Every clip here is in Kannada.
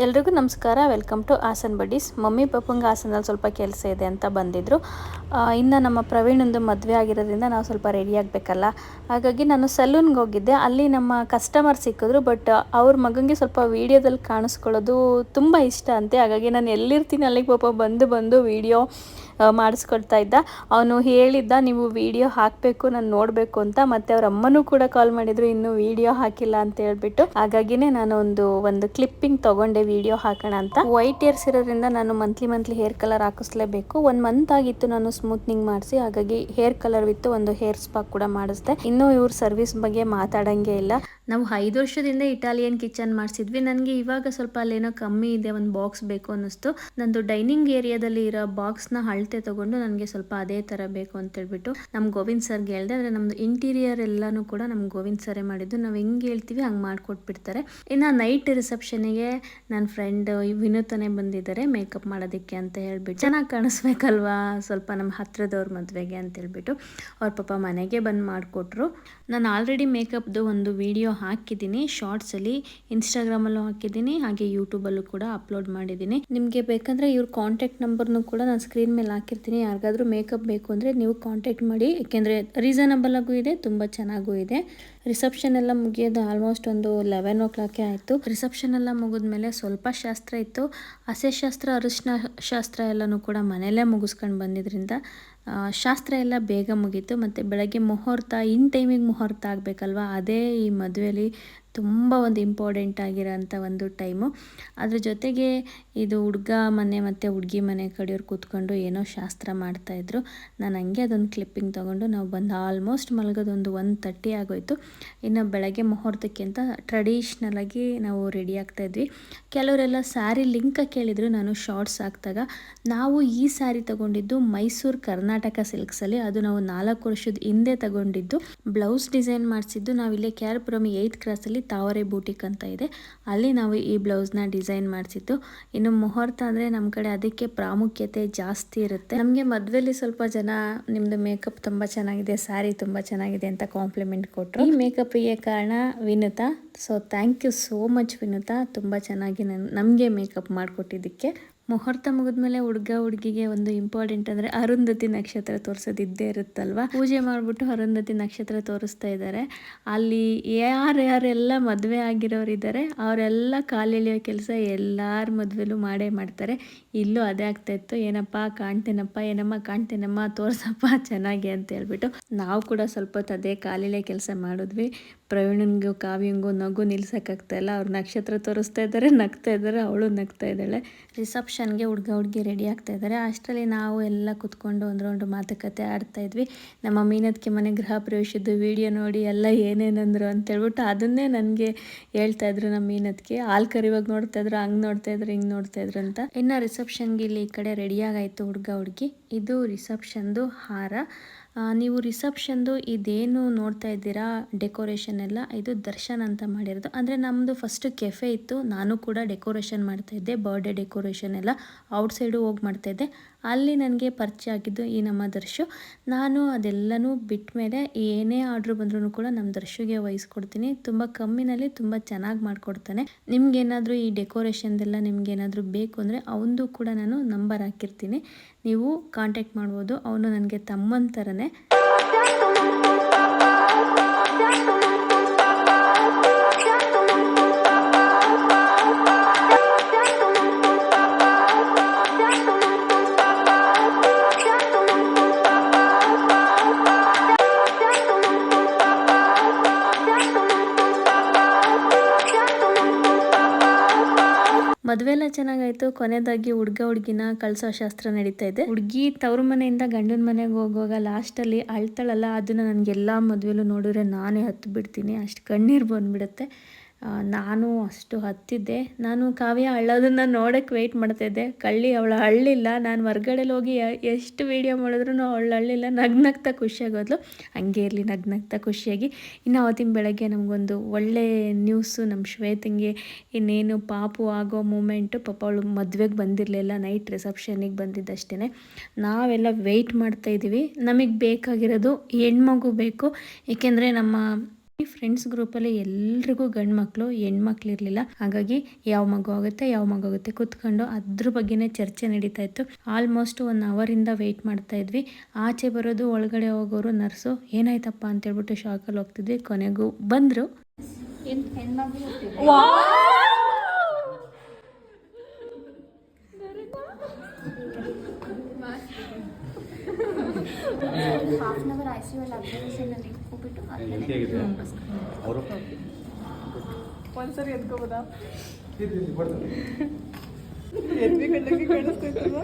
ಎಲ್ರಿಗೂ ನಮಸ್ಕಾರ. Welcome to Hassan buddies mummy ಪಪ್ಪಂಗೆ ಹಾಸನಲ್ಲಿ ಸ್ವಲ್ಪ ಕೆಲಸ ಇದೆ ಅಂತ ಬಂದಿದ್ದರು ಇನ್ನು ನಮ್ಮ ಪ್ರವೀಣಂದು ಮದುವೆ ಆಗಿರೋದ್ರಿಂದ ನಾವು ಸ್ವಲ್ಪ ರೆಡಿ ಆಗಬೇಕಲ್ಲ. ಹಾಗಾಗಿ ನಾನು ಸಲೂನ್ಗೆ ಹೋಗಿದ್ದೆ. ಅಲ್ಲಿ ನಮ್ಮ ಕಸ್ಟಮರ್ ಸಿಕ್ಕಿದ್ರು ಬಟ್ ಅವ್ರ ಮಗನಿಗೆ ಸ್ವಲ್ಪ ವೀಡಿಯೋದಲ್ಲಿ ಕಾಣಿಸ್ಕೊಳ್ಳೋದು ತುಂಬ ಇಷ್ಟ ಅಂತೆ. ಹಾಗಾಗಿ ನಾನು ಎಲ್ಲಿರ್ತೀನಿ, ಅಲ್ಲಿಗೆ ಪಾಪ ಬಂದು ಬಂದು ವೀಡಿಯೋ ಮಾಡಿಸ್ಕೊಡ್ತಾ ಇದ್ದ. ಅವನು ಹೇಳಿದ್ದ, ನೀವು ವಿಡಿಯೋ ಹಾಕಬೇಕು, ನಾನು ನೋಡಬೇಕು ಅಂತ. ಮತ್ತೆ ಅವ್ರ ಅಮ್ಮನೂ ಕೂಡ ಕಾಲ್ ಮಾಡಿದ್ರು, ಇನ್ನು ವಿಡಿಯೋ ಹಾಕಿಲ್ಲ ಅಂತ ಹೇಳ್ಬಿಟ್ಟು. ಹಾಗಾಗಿನೇ ನಾನು ಒಂದು ಒಂದು ಕ್ಲಿಪ್ಪಿಂಗ್ ತಗೊಂಡೆ ವಿಡಿಯೋ ಹಾಕೋಣ ಅಂತ. ವೈಟ್ ಇಯರ್ಸ್ ಇರೋದ್ರಿಂದ ನಾನು ಮಂತ್ಲಿ ಮಂತ್ಲಿ ಹೇರ್ ಕಲರ್ ಹಾಕಿಸ್ಲೇಬೇಕು. ಒಂದು ಮಂತ್ ಆಗಿತ್ತು ನಾನು ಸ್ಮೂತ್ನಿಂಗ್ ಮಾಡಿಸಿ, ಹಾಗಾಗಿ ಹೇರ್ ಕಲರ್ ವಿತ್ತು ಒಂದು ಹೇರ್ ಸ್ಪಾ ಕೂಡ ಮಾಡಿಸ್ದೆ. ಇನ್ನೂ ಇವ್ರ ಸರ್ವಿಸ್ ಬಗ್ಗೆ ಮಾತಾಡಂಗೆ ಇಲ್ಲ. ನಾವು ಐದು ವರ್ಷದಿಂದ ಇಟಾಲಿಯನ್ ಕಿಚನ್ ಮಾಡಿಸಿದ್ವಿ. ನನಗೆ ಇವಾಗ ಸ್ವಲ್ಪ ಅಲ್ಲೇನೋ ಕಮ್ಮಿ ಇದೆ, ಒಂದು ಬಾಕ್ಸ್ ಬೇಕು ಅನ್ನಿಸ್ತು. ನಂದು ಡೈನಿಂಗ್ ಏರಿಯಾದಲ್ಲಿ ಇರೋ ಬಾಕ್ಸ್ನ ಅಳತೆ ತೊಗೊಂಡು ನನಗೆ ಸ್ವಲ್ಪ ಅದೇ ಥರ ಬೇಕು ಅಂತ ಹೇಳ್ಬಿಟ್ಟು ನಮ್ಮ ಗೋವಿಂದ್ ಸರ್ಗೆ ಹೇಳ್ದೆ. ಅಂದರೆ ನಮ್ಮದು ಇಂಟೀರಿಯರ್ ಎಲ್ಲನೂ ಕೂಡ ನಮ್ಮ ಗೋವಿಂದ್ ಸರೇ ಮಾಡಿದ್ದು. ನಾವು ಹೆಂಗೆ ಹೇಳ್ತೀವಿ ಹಂಗೆ ಮಾಡಿಕೊಟ್ಬಿಡ್ತಾರೆ. ಇನ್ನು ನೈಟ್ ರಿಸೆಪ್ಷನಿಗೆ ನನ್ನ ಫ್ರೆಂಡ್ ವಿನೂತನೇ ಬಂದಿದ್ದಾರೆ ಮೇಕಪ್ ಮಾಡೋದಕ್ಕೆ ಅಂತ ಹೇಳ್ಬಿಟ್ಟು. ಚೆನ್ನಾಗಿ ಕಾಣಿಸ್ಬೇಕಲ್ವಾ ಸ್ವಲ್ಪ ನಮ್ಮ ಹತ್ರದವ್ರ ಮದುವೆಗೆ ಅಂತ ಹೇಳ್ಬಿಟ್ಟು. ಅವ್ರ ಪಾಪ ಮನೆಗೆ ಬಂದು ಮಾಡಿಕೊಟ್ರು. ನಾನು ಆಲ್ರೆಡಿ ಮೇಕಪ್ದು ಒಂದು ವಿಡಿಯೋ ಹಾಕಿದ್ದೀನಿ ಶಾರ್ಟ್ಸಲ್ಲಿ ಇನ್ಸ್ಟಾಗ್ರಾಮಲ್ಲೂ ಹಾಕಿದ್ದೀನಿ, ಹಾಗೆ ಯೂಟ್ಯೂಬಲ್ಲೂ ಕೂಡ ಅಪ್ಲೋಡ್ ಮಾಡಿದ್ದೀನಿ. ನಿಮಗೆ ಬೇಕಂದರೆ ಇವ್ರ ಕಾಂಟ್ಯಾಕ್ಟ್ ನಂಬರ್ನು ಕೂಡ ನಾನು ಸ್ಕ್ರೀನ್ ಮೇಲೆ ಹಾಕಿರ್ತೀನಿ. ಯಾರಿಗಾದ್ರೂ ಮೇಕಪ್ ಬೇಕು ಅಂದರೆ ನೀವು ಕಾಂಟ್ಯಾಕ್ಟ್ ಮಾಡಿ. ಏಕೆಂದರೆ ರೀಸನಬಲ್ ಆಗೂ ಇದೆ, ತುಂಬ ಚೆನ್ನಾಗೂ ಇದೆ. ರಿಸೆಪ್ಷನ್ ಎಲ್ಲ ಮುಗಿಯೋದು ಆಲ್ಮೋಸ್ಟ್ ಒಂದು ಲೆವೆನ್ ಓ ಕ್ಲಾಕೇ ಆಯಿತು. ರಿಸೆಪ್ಷನ್ ಎಲ್ಲ ಮುಗಿದ್ಮೇಲೆ ಸ್ವಲ್ಪ ಶಾಸ್ತ್ರ ಇತ್ತು. ಹಸೆ ಶಾಸ್ತ್ರ ಅರಿಶಿನ ಶಾಸ್ತ್ರ ಎಲ್ಲನೂ ಕೂಡ ಮನೆಯಲ್ಲೇ ಮುಗಿಸ್ಕೊಂಡು ಬಂದಿದ್ದರಿಂದ ಶಾಸ್ತ್ರ ಎಲ್ಲ ಬೇಗ ಮುಗೀತು. ಮತ್ತು ಬೆಳಗ್ಗೆ ಮುಹೂರ್ತ, ಇನ್ ಟೈಮಿಗೆ ಮುಹೂರ್ತ ಆಗಬೇಕಲ್ವ? ಅದೇ ಈ ಮದುವೆಯಲ್ಲಿ ತುಂಬ ಒಂದು ಇಂಪಾರ್ಟೆಂಟ್ ಆಗಿರೋಂಥ ಒಂದು ಟೈಮು ಅದ್ರ ಜೊತೆಗೆ ಇದು ಹುಡುಗ ಮನೆ ಮತ್ತು ಹುಡುಗಿ ಮನೆ ಕಡೆಯವ್ರು ಕೂತ್ಕೊಂಡು ಏನೋ ಶಾಸ್ತ್ರ ಮಾಡ್ತಾಯಿದ್ರು ನಾನು ಹಂಗೆ ಅದೊಂದು ಕ್ಲಿಪ್ಪಿಂಗ್ ತೊಗೊಂಡು ನಾವು ಬಂದು ಆಲ್ಮೋಸ್ಟ್ ಮಲಗೋದೊಂದು ಒನ್ ತರ್ಟಿ ಆಗೋಯ್ತು. ಇನ್ನು ಬೆಳಗ್ಗೆ ಮುಹೂರ್ತಕ್ಕೆ ಅಂತ ಟ್ರೆಡಿಷ್ನಲ್ ಆಗಿ ನಾವು ರೆಡಿ ಆಗ್ತಾಯಿದ್ವಿ ಕೆಲವರೆಲ್ಲ ಸ್ಯಾರಿ ಲಿಂಕ ಕೇಳಿದರು ನಾನು ಶಾರ್ಟ್ಸ್ ಹಾಕ್ದಾಗ. ನಾವು ಈ ಸ್ಯಾರಿ ತಗೊಂಡಿದ್ದು ಮೈಸೂರು ಕರ್ನಾಟಕ ಸಿಲ್ಕ್ಸಲ್ಲಿ ಅದು ನಾವು ನಾಲ್ಕು ವರ್ಷದ ಹಿಂದೆ ತಗೊಂಡಿದ್ದು. ಬ್ಲೌಸ್ ಡಿಸೈನ್ ಮಾಡಿಸಿದ್ದು. ನಾವಿಲ್ಲೇ ಕೆ ಆರ್ ಏಯ್ತ್ ಕ್ರಾಸಲ್ಲಿ ತಾವರೆ ಬೂಟಿಕ್ ಅಂತ ಇದೆ. ಅಲ್ಲಿ ನಾವು ಈ ಬ್ಲೌಸ್ನ ಡಿಸೈನ್ ಮಾಡಿಸಿದ್ದು. ಇನ್ನು ಮುಹೂರ್ತ ಅಂದರೆ ನಮ್ಮ ಕಡೆ ಅದಕ್ಕೆ ಪ್ರಾಮುಖ್ಯತೆ ಜಾಸ್ತಿ ಇರುತ್ತೆ. ನಮಗೆ ಮದುವೆಯಲ್ಲಿ ಸ್ವಲ್ಪ ಜನ ನಿಮ್ಮದು ಮೇಕಪ್ ತುಂಬ ಚೆನ್ನಾಗಿದೆ ಸ್ಯಾರಿ ತುಂಬ ಚೆನ್ನಾಗಿದೆ ಅಂತ ಕಾಂಪ್ಲಿಮೆಂಟ್ ಕೊಟ್ಟರು ಈ ಮೇಕಪ್ಪಿಗೆ ಕಾರಣ Vinutha. So thank you so much Vinutha. ತುಂಬ ಚೆನ್ನಾಗಿ ನನ್ ನಮಗೆ ಮೇಕಪ್ ಮಾಡಿಕೊಟ್ಟಿದ್ದಕ್ಕೆ. ಮುಹೂರ್ತ ಮುಗಿದ್ಮೇಲೆ ಹುಡುಗ ಹುಡುಗಿಗೆ ಒಂದು ಇಂಪಾರ್ಟೆಂಟ್ ಅಂದರೆ ಅರುಂಧತಿ ನಕ್ಷತ್ರ ತೋರಿಸೋದಿದ್ದೇ ಇರುತ್ತಲ್ವಾ? ಪೂಜೆ ಮಾಡಿಬಿಟ್ಟು ಅರುಂಧತಿ ನಕ್ಷತ್ರ ತೋರಿಸ್ತಾ ಇದ್ದಾರೆ ಅಲ್ಲಿ ಯಾರು ಯಾರೆಲ್ಲ ಮದುವೆ ಆಗಿರೋರು ಇದ್ದಾರೆ ಅವರೆಲ್ಲ ಕಾಲೆಳೆಯೋ ಕೆಲಸ ಎಲ್ಲರ ಮದುವೆಲೂ ಮಾಡೇ ಮಾಡ್ತಾರೆ. ಇಲ್ಲೂ ಅದೇ ಆಗ್ತಾ ಇತ್ತು. ಏನಪ್ಪ ಕಾಣ್ತೇನಪ್ಪ, ಏನಮ್ಮ ಕಾಣ್ತೇನಮ್ಮ, ತೋರ್ಸಪ್ಪ ಚೆನ್ನಾಗಿ ಅಂತ ಹೇಳ್ಬಿಟ್ಟು ನಾವು ಕೂಡ ಸ್ವಲ್ಪ ಅದೇ ಕಾಲೆಳೆಯೋ ಕೆಲಸ ಮಾಡಿದ್ವಿ. ಪ್ರವೀಣನ್ಗೂ ಕಾವ್ಯಂಗೂ ನಗು ನಿಲ್ಸೋಕ್ಕಾಗ್ತಾಯಿಲ್ಲ ಅವ್ರು ನಕ್ಷತ್ರ ತೋರಿಸ್ತಾ ಇದ್ದಾರೆ ನಗ್ತಾ ಇದ್ದಾರೆ ಅವಳು ನಗ್ತಾ ಇದ್ದಾಳೆ. ರಿಸೆಪ್ಷನ್ಗೆ ಹುಡುಗ ಹುಡುಗಿ ರೆಡಿ ಆಗ್ತಾ ಇದ್ದಾರೆ. ಅಷ್ಟರಲ್ಲಿ ನಾವು ಎಲ್ಲ ಕುತ್ಕೊಂಡು ಒಂದು ಮಾತುಕತೆ ಆಡ್ತಾ ಇದ್ವಿ. ನಮ್ಮ ಮೀನದ್ಕೆ ಮನೆ ಗೃಹ ಪ್ರವೇಶದ್ದು ವಿಡಿಯೋ ನೋಡಿ ಎಲ್ಲ ಏನೇನಂದ್ರು ಅಂತ ಹೇಳ್ಬಿಟ್ಟು ಅದನ್ನೇ ನನಗೆ ಹೇಳ್ತಾ ಇದ್ರು ನಮ್ಮ ಮೀನದ್ಕೆ. ಹಾಲು ಕರಿವಾಗ ನೋಡ್ತಾ ಇದ್ರು, ಹಂಗೆ ನೋಡ್ತಾ ಇದ್ರು, ಹಿಂಗೆ ನೋಡ್ತಾ ಇದ್ರು ಅಂತ. ಇನ್ನು ರಿಸೆಪ್ಷನ್ಗೆ ಇಲ್ಲಿ ಈ ಕಡೆ ರೆಡಿಯಾಗಾಯಿತು ಹುಡುಗ ಹುಡುಗಿ. ಇದು ರಿಸೆಪ್ಷನ್ದು ಹಾರ. ನೀವು ರಿಸೆಪ್ಷನ್ದು ಇದೇನು ನೋಡ್ತಾ ಇದ್ದೀರಾ? ಡೆಕೋರೇಷನ್ ಎಲ್ಲ? ಇದು ದರ್ಶನ್ ಅಂತ ಮಾಡಿರೋದು. ಅಂದರೆ ನಮ್ಮದು ಫಸ್ಟ್ ಕೆಫೆ ಇತ್ತು. ನಾನು ಕೂಡ ಡೆಕೋರೇಷನ್ ಮಾಡ್ತಾಯಿದ್ದೆ ಬರ್ಡೇ ಡೆಕೋರೇಷನ್ ಎಲ್ಲ ಔಟ್ಸೈಡು ಹೋಗಿ ಮಾಡ್ತಾಯಿದ್ದೆ ಅಲ್ಲಿ ನನಗೆ ಪರಿಚಯ ಆಗಿದ್ದು ಈ ನಮ್ಮ ದರ್ಶು. ನಾನು ಅದೆಲ್ಲನೂ ಬಿಟ್ಟ ಮೇಲೆ ಏನೇ ಆರ್ಡ್ರ್ ಬಂದ್ರೂ ಕೂಡ ನಮ್ಮ ದರ್ಶುಗೆ ವಹಿಸ್ಕೊಡ್ತೀನಿ. ತುಂಬ ಕಮ್ಮಿನಲ್ಲಿ ತುಂಬ ಚೆನ್ನಾಗಿ ಮಾಡಿಕೊಡ್ತಾನೆ. ನಿಮ್ಗೇನಾದರೂ ಈ ಡೆಕೋರೇಷನ್ದೆಲ್ಲ ನಿಮ್ಗೇನಾದರೂ ಬೇಕು ಅಂದರೆ ಅವನದು ಕೂಡ ನಾನು ನಂಬರ್ ಹಾಕಿರ್ತೀನಿ. ನೀವು ಕಾಂಟ್ಯಾಕ್ಟ್ ಮಾಡ್ಬೋದು. ಅವನು ನನಗೆ ತಮ್ಮನ ಥರನೇ ಮದುವೆ ಎಲ್ಲ ಚೆನ್ನಾಗಾಯ್ತು. ಕೊನೆಯದಾಗಿ ಹುಡ್ಗ ಹುಡ್ಗಿನ ಕಳ್ಸೋ ಶಾಸ್ತ್ರ ನಡೀತಾ ಇದೆ. ಹುಡ್ಗಿ ತವ್ರ ಮನೆಯಿಂದ ಗಂಡನ ಮನೆಗೆ ಹೋಗುವಾಗ ಲಾಸ್ಟಲ್ಲಿ ಅಳ್ತಾಳಲ್ಲ, ಅದನ್ನ ನನಗೆಲ್ಲ ಮದುವೆಲೂ ನೋಡಿದ್ರೆ ನಾನೇ ಹತ್ತು ಬಿಡ್ತೀನಿ ಅಷ್ಟು ಕಣ್ಣೀರು ಬಂದ್ಬಿಡುತ್ತೆ. ನಾನು ಅಷ್ಟು ಹತ್ತಿದ್ದೆ. ನಾನು ಕಾವ್ಯ ಅಳ್ಳೋದನ್ನ ನೋಡೋಕ್ಕೆ ವೆಯ್ಟ್ ಮಾಡ್ತಾಯಿದ್ದೆ ಕಳ್ಳಿ ಅವಳು ಅಳ್ಳಿಲ್ಲ ನಾನು ಹೊರ್ಗಡೆಲಿ ಹೋಗಿ ಎಷ್ಟು ವೀಡಿಯೋ ಮಾಡಿದ್ರು ಅವಳು ಅಳ್ಳಿಲ್ಲ ನಗ್ನಗ್ತಾ ಖುಷಿಯಾಗೋದ್ಲು. ಹಂಗೆ ಇರಲಿ, ನಗ್ನಗ್ತಾ ಖುಷಿಯಾಗಿ. ಇನ್ನು ಅವತ್ತಿನ ಬೆಳಗ್ಗೆ ನಮಗೊಂದು ಒಳ್ಳೆ ನ್ಯೂಸು ನಮ್ಮ ಶ್ವೇತಂಗೆ ಇನ್ನೇನು ಪಾಪು ಆಗೋ ಮೂಮೆಂಟು ಪಾಪ ಅವಳು ಮದುವೆಗೆ ಬಂದಿರಲಿಲ್ಲ. ನೈಟ್ ರಿಸೆಪ್ಷನಿಗೆ ಬಂದಿದ್ದಷ್ಟೇ ನಾವೆಲ್ಲ ವೆಯ್ಟ್ ಮಾಡ್ತಾ ಇದ್ದೀವಿ ನಮಗೆ ಬೇಕಾಗಿರೋದು ಹೆಣ್ಮಗು ಬೇಕು. ಏಕೆಂದರೆ ನಮ್ಮ ಈ ಫ್ರೆಂಡ್ಸ್ ಗ್ರೂಪಲ್ಲಿ ಎಲ್ರಿಗೂ ಗಂಡು ಮಕ್ಕಳು ಹೆಣ್ಮಕ್ಳು ಇರಲಿಲ್ಲ. ಹಾಗಾಗಿ ಯಾವ ಮಗು ಆಗುತ್ತೆ ಯಾವ ಮಗು ಆಗುತ್ತೆ ಕುತ್ಕೊಂಡು ಅದ್ರ ಬಗ್ಗೆನೇ ಚರ್ಚೆ ನಡೀತಾ ಇತ್ತು. ಆಲ್ಮೋಸ್ಟ್ ಒನ್ ಅವರಿಂದ ವೆಯ್ಟ್ ಮಾಡ್ತಾ ಇದ್ವಿ. ಆಚೆ ಬರೋದು ಒಳಗಡೆ ಹೋಗೋರು ನರ್ಸು ಏನಾಯ್ತಪ್ಪ ಅಂತ ಹೇಳ್ಬಿಟ್ಟು ಶಾಕಲ್ಲಿ ಹೋಗ್ತಿದ್ವಿ. ಕೊನೆಗೂ ಬಂದರು. Half an hour I C U ಅಲ್ಲಿ. ಅಬ್ಸರ್ವೇಷನಲ್ಲಿ ಹೋಗ್ಬಿಟ್ಟು ಅವರು ಒಂದ್ಸರಿ ಎದ್ಕೋಬೋದಾ? ಎದ್ವಿ ಕಣ್ಣಕ್ಕೆ ಕಾಣಿಸ್ತೈತಲ್ವ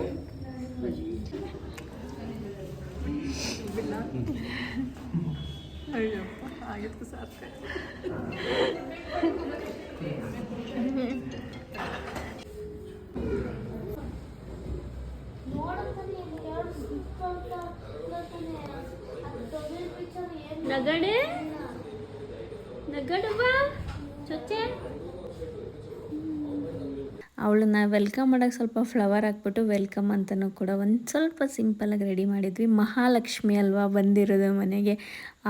ಅಯ್ಯಪ್ಪ ಆಗಿತ್ತು ಸಾರ್ಥಕ. ಅವಳನ್ನ ವೆಲ್ಕಮ್ ಮಾಡೋಕ್ಕೆ ಸ್ವಲ್ಪ ಫ್ಲವರ್ ಹಾಕ್ಬಿಟ್ಟು ವೆಲ್ಕಮ್ ಅಂತಲೂ ಕೂಡ ಒಂದು ಸ್ವಲ್ಪ ಸಿಂಪಲಾಗಿ ರೆಡಿ ಮಾಡಿದ್ವಿ. ಮಹಾಲಕ್ಷ್ಮಿ ಅಲ್ವಾ ಬಂದಿರೋದು ಮನೆಗೆ.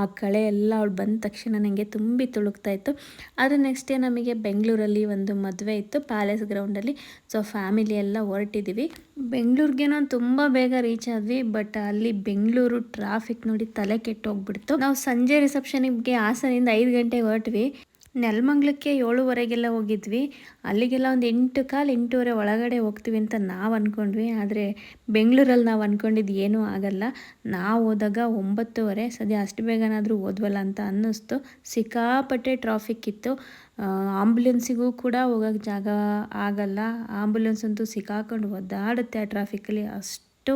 ಆ ಕಳೆ ಎಲ್ಲ ಅವಳು ಬಂದ ತಕ್ಷಣ ನನಗೆ ತುಂಬಿ ತುಳುಕ್ತಾ ಇತ್ತು. ಆದರೆ ನೆಕ್ಸ್ಟ್ ಡೇ ನಮಗೆ ಬೆಂಗಳೂರಲ್ಲಿ ಒಂದು ಮದುವೆ ಇತ್ತು. ಪ್ಯಾಲೇಸ್ ಗ್ರೌಂಡಲ್ಲಿ ಸೊ ಫ್ಯಾಮಿಲಿ ಎಲ್ಲ ಹೊರಟಿದ್ದೀವಿ ಬೆಂಗಳೂರಿಗೇನೋ ತುಂಬ ಬೇಗ ರೀಚ್ ಆದ್ವಿ. ಬಟ್ ಅಲ್ಲಿ ಬೆಂಗಳೂರು ಟ್ರಾಫಿಕ್ ನೋಡಿ ತಲೆ ಕೆಟ್ಟೋಗ್ಬಿಡ್ತು. ನಾವು ಸಂಜೆ ರಿಸೆಪ್ಷನಿಗೆ ಹಾಸನಿಂದ ಐದು ಗಂಟೆಗೆ ಹೊರಟ್ವಿ. ನೆಲಮಂಗ್ಲಕ್ಕೆ ಏಳುವರೆಗೆಲ್ಲ ಹೋಗಿದ್ವಿ. ಅಲ್ಲಿಗೆಲ್ಲ ಒಂದು ಎಂಟು ಕಾಲು ಎಂಟೂವರೆ ಒಳಗಡೆ ಹೋಗ್ತೀವಿ ಅಂತ ನಾವು ಅಂದ್ಕೊಂಡ್ವಿ ಆದರೆ ಬೆಂಗಳೂರಲ್ಲಿ ನಾವು ಅಂದ್ಕೊಂಡಿದ್ದು ಏನೂ ಆಗಲ್ಲ. ನಾವು ಹೋದಾಗ ಒಂಬತ್ತುವರೆ, ಸದ್ಯ ಅಷ್ಟು ಬೇಗನಾದರೂ ಓದ್ವಲ್ಲ ಅಂತ ಅನ್ನಿಸ್ತು. ಸಿಕ್ಕಾಪಟ್ಟೆ ಟ್ರಾಫಿಕ್ ಇತ್ತು. ಆಂಬುಲೆನ್ಸಿಗೂ ಕೂಡ ಹೋಗೋಕ್ಕೆ ಜಾಗ ಆಗಲ್ಲ. ಆಂಬ್ಯುಲೆನ್ಸ್ ಅಂತೂ ಸಿಕ್ಕಾಕೊಂಡು ಒದ್ದಾಡುತ್ತೆ ಆ ಟ್ರಾಫಿಕಲ್ಲಿ ಅಷ್ಟು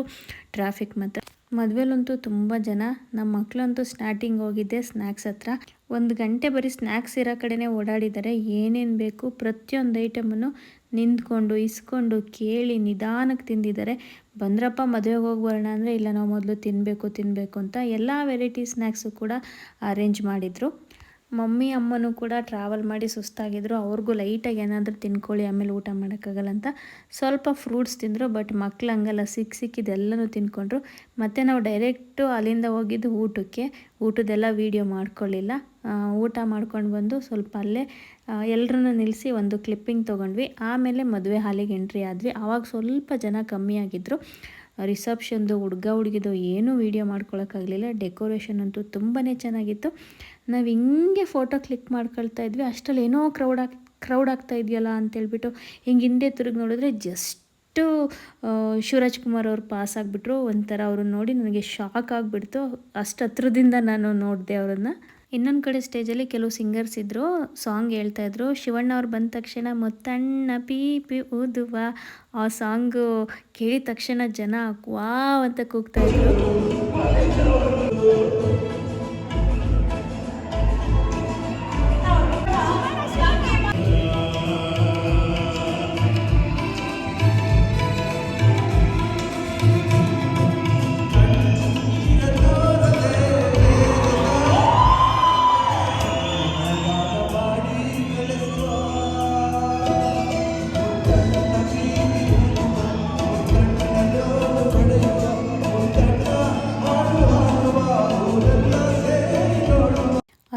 ಟ್ರಾಫಿಕ್ ಮತ್ತು ಮದುವೆಲಂತೂ ತುಂಬ ಜನ. ನಮ್ಮ ಮಕ್ಕಳಂತೂ ಸ್ಟಾರ್ಟಿಂಗ್ ಹೋಗಿದ್ದೆ ಸ್ನ್ಯಾಕ್ಸ್ ಹತ್ರ. ಒಂದು ಗಂಟೆ ಬರೀ ಸ್ನ್ಯಾಕ್ಸ್ ಇರೋ ಕಡೆನೇ ಓಡಾಡಿದ್ದಾರೆ ಏನೇನು ಬೇಕು ಪ್ರತಿಯೊಂದು ಐಟಮನ್ನು ನಿಂತ್ಕೊಂಡು, ಇಸ್ಕೊಂಡು, ಕೇಳಿ ನಿಧಾನಕ್ಕೆ ತಿಂದಿದ್ದಾರೆ ಬಂದ್ರಪ್ಪ ಮದುವೆಗೆ ಹೋಗಿ ಬರೋಣ ಅಂದರೆ ಇಲ್ಲ, ನಾವು ಮೊದಲು ತಿನ್ನಬೇಕು ತಿನ್ನಬೇಕು ಅಂತ ಎಲ್ಲ ವೆರೈಟಿ ಸ್ನ್ಯಾಕ್ಸು ಕೂಡ ಅರೇಂಜ್ ಮಾಡಿದರು. ಮಮ್ಮಿ ಅಮ್ಮನೂ ಕೂಡ ಟ್ರಾವೆಲ್ ಮಾಡಿ ಸುಸ್ತಾಗಿದ್ರು. ಅವ್ರಿಗೂ ಲೈಟಾಗಿ ಏನಾದರೂ ತಿನ್ಕೊಳ್ಳಿ, ಆಮೇಲೆ ಊಟ ಮಾಡೋಕ್ಕಾಗಲ್ಲ ಅಂತ ಸ್ವಲ್ಪ ಫ್ರೂಟ್ಸ್ ತಿಂದರು ಬಟ್ ಮಕ್ಳು ಹಂಗಲ್ಲ ಸಿಕ್ಕ ಸಿಕ್ಕಿದ್ದೆಲ್ಲನೂ ತಿನ್ಕೊಂಡ್ರು. ಮತ್ತು ನಾವು ಡೈರೆಕ್ಟು ಅಲ್ಲಿಂದ ಹೋಗಿದ್ದು ಊಟಕ್ಕೆ. ಊಟದೆಲ್ಲ ವೀಡಿಯೋ ಮಾಡ್ಕೊಳ್ಳಿಲ್ಲ. ಊಟ ಮಾಡ್ಕೊಂಡು ಬಂದು ಸ್ವಲ್ಪ ಅಲ್ಲೇ ಎಲ್ಲರನ್ನ ನಿಲ್ಲಿಸಿ ಒಂದು ಕ್ಲಿಪ್ಪಿಂಗ್ ತೊಗೊಂಡ್ವಿ. ಆಮೇಲೆ ಮದುವೆ ಹಾಲಿಗೆ ಎಂಟ್ರಿ ಆದ್ವಿ. ಆವಾಗ ಸ್ವಲ್ಪ ಜನ ಕಮ್ಮಿ ಆಗಿದ್ದರು ರಿಸೆಪ್ಷನ್ದು ಹುಡುಗ ಹುಡುಗಿದು ಏನೂ ವೀಡಿಯೋ ಮಾಡ್ಕೊಳಕ್ಕಾಗಲಿಲ್ಲ. ಡೆಕೋರೇಷನ್ ಅಂತೂ ತುಂಬಾ ಚೆನ್ನಾಗಿತ್ತು. ನಾವು ಹಿಂಗೆ ಫೋಟೋ ಕ್ಲಿಕ್ ಮಾಡ್ಕೊಳ್ತಾ ಇದ್ವಿ. ಅಷ್ಟರಲ್ಲಿ ಏನೋ ಕ್ರೌಡ್ ಆಗ್ ಕ್ರೌಡ್ ಆಗ್ತಾ ಇದೆಯಲ್ಲ ಅಂತೇಳ್ಬಿಟ್ಟು ಹಿಂಗೆ ಹಿಂದೆ ತಿರುಗಿ ನೋಡಿದ್ರೆ ಜಸ್ಟು ಶಿವರಾಜ್ ಕುಮಾರ್ ಅವ್ರು ಪಾಸ್ ಆಗಿಬಿಟ್ರು. ಒಂಥರ ಅವ್ರನ್ನ ನೋಡಿ ನನಗೆ ಶಾಕ್ ಆಗಿಬಿಡ್ತು. ಅಷ್ಟು ಹತ್ರದಿಂದ ನಾನು ನೋಡಿದೆ ಅವರನ್ನು. ಇನ್ನೊಂದು ಕಡೆ ಸ್ಟೇಜಲ್ಲಿ ಕೆಲವು ಸಿಂಗರ್ಸ್ ಇದ್ದರು ಸಾಂಗ್ ಹೇಳ್ತಾ ಇದ್ರು. ಶಿವಣ್ಣ ಅವ್ರು ಬಂದ ತಕ್ಷಣ ಮೊತ್ತಣ್ಣ, ಪಿ ಪಿ, ಊದುವ, ಆ ಸಾಂಗು ಕೇಳಿದ ತಕ್ಷಣ ಜನ ವಾವ್ ಅಂತ ಕೂಗ್ತಾ ಇದ್ರು.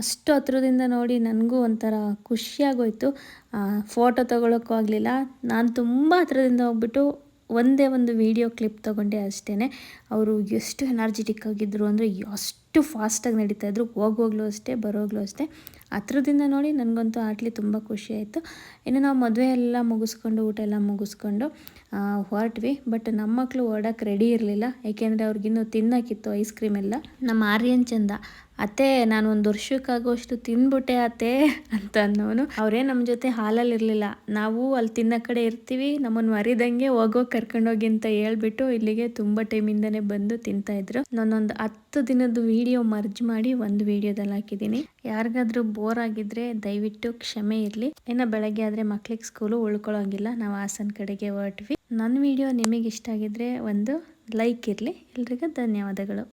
ಅಷ್ಟು ಹತ್ರದಿಂದ ನೋಡಿ ನನಗೂ ಒಂಥರ ಖುಷಿಯಾಗೋಯ್ತು. ಫೋಟೋ ತೊಗೊಳಕ್ಕೂ ಆಗಲಿಲ್ಲ. ನಾನು ತುಂಬ ಹತ್ರದಿಂದ ಹೋಗ್ಬಿಟ್ಟು ಒಂದೇ ಒಂದು ವಿಡಿಯೋ ಕ್ಲಿಪ್ ತೊಗೊಂಡೆ ಅಷ್ಟೇ ಅವರು ಎಷ್ಟು ಎನರ್ಜೆಟಿಕ್ ಆಗಿದ್ದರು ಅಂದರೆ ಎಷ್ಟು ಫಾಸ್ಟಾಗಿ ನಡೀತಾ ಇದ್ರು. ಹೋಗೋಗ್ಲೂ ಅಷ್ಟೇ, ಬರೋಗ್ಲೂ ಅಷ್ಟೇ. ಹತ್ರದಿಂದ ನೋಡಿ ನನಗಂತೂ ಆಟ್ಲಿ ತುಂಬ ಆಯಿತು. ಇನ್ನು ನಾವು ಮದುವೆ ಎಲ್ಲ ಮುಗಿಸ್ಕೊಂಡು, ಊಟ ಎಲ್ಲ ಮುಗಿಸ್ಕೊಂಡು ಹೊರಟ್ವಿ. ಬಟ್ ನಮ್ಮ ಮಕ್ಕಳು ಹೊರಡಕ್ಕೆ ರೆಡಿ ಇರಲಿಲ್ಲ. ಏಕೆಂದರೆ ಅವ್ರಿಗಿನ್ನೂ ತಿನ್ನೋಕ್ಕಿತ್ತು ಐಸ್ ಕ್ರೀಮ್ ಎಲ್ಲ. ನಮ್ಮ ಆರ್ಯನ್ ಚಂದ. ಅತ್ತೆ, ನಾನು ಒಂದು ವರ್ಷಕ್ಕಾಗುವಷ್ಟು ತಿಂದ್ಬಿಟ್ಟೆ ಅತ್ತೆ ಅಂತ ಅನ್ನೋನು. ಅವರೇ ನಮ್ಮ ಜೊತೆ ಹಾಲಲ್ಲಿ ಇರಲಿಲ್ಲ. ನಾವು ಅಲ್ಲಿ ತಿನ್ನೋ ಕಡೆ ಇರ್ತೀವಿ ನಮ್ಮನ್ನು ಮರಿದಂಗೆ ಹೋಗೋ ಕರ್ಕೊಂಡೋಗಿ ಅಂತ ಹೇಳ್ಬಿಟ್ಟು ಇಲ್ಲಿಗೆ ತುಂಬ ಟೈಮಿಂದನೇ ಬಂದು ತಿಂತಾ ಇದ್ರು. ನಾನೊಂದು ಹತ್ತು ದಿನದ ವಿಡಿಯೋ ಮರ್ಜ್ ಮಾಡಿ ಒಂದು ವಿಡಿಯೋದಲ್ಲಿ ಹಾಕಿದ್ದೀನಿ. ಯಾರಿಗಾದ್ರೂ ಬೋರ್ ಆಗಿದ್ರೆ ದಯವಿಟ್ಟು ಕ್ಷಮೆ ಇರಲಿ. ಇನ್ನು ಬೆಳಗ್ಗೆ ಆದರೆ ಮಕ್ಳಿಗೆ ಸ್ಕೂಲು ಉಳ್ಕೊಳ್ಳೋಂಗಿಲ್ಲ ನಾವು ಹಾಸನ ಕಡೆಗೆ ಹೊರಟ್ವಿ. ನನ್ನ ವಿಡಿಯೋ ನಿಮಗೆ ಇಷ್ಟ ಆಗಿದ್ರೆ ಒಂದು ಲೈಕ್ ಇರಲಿ. ಎಲ್ರಿಗೂ ಧನ್ಯವಾದಗಳು.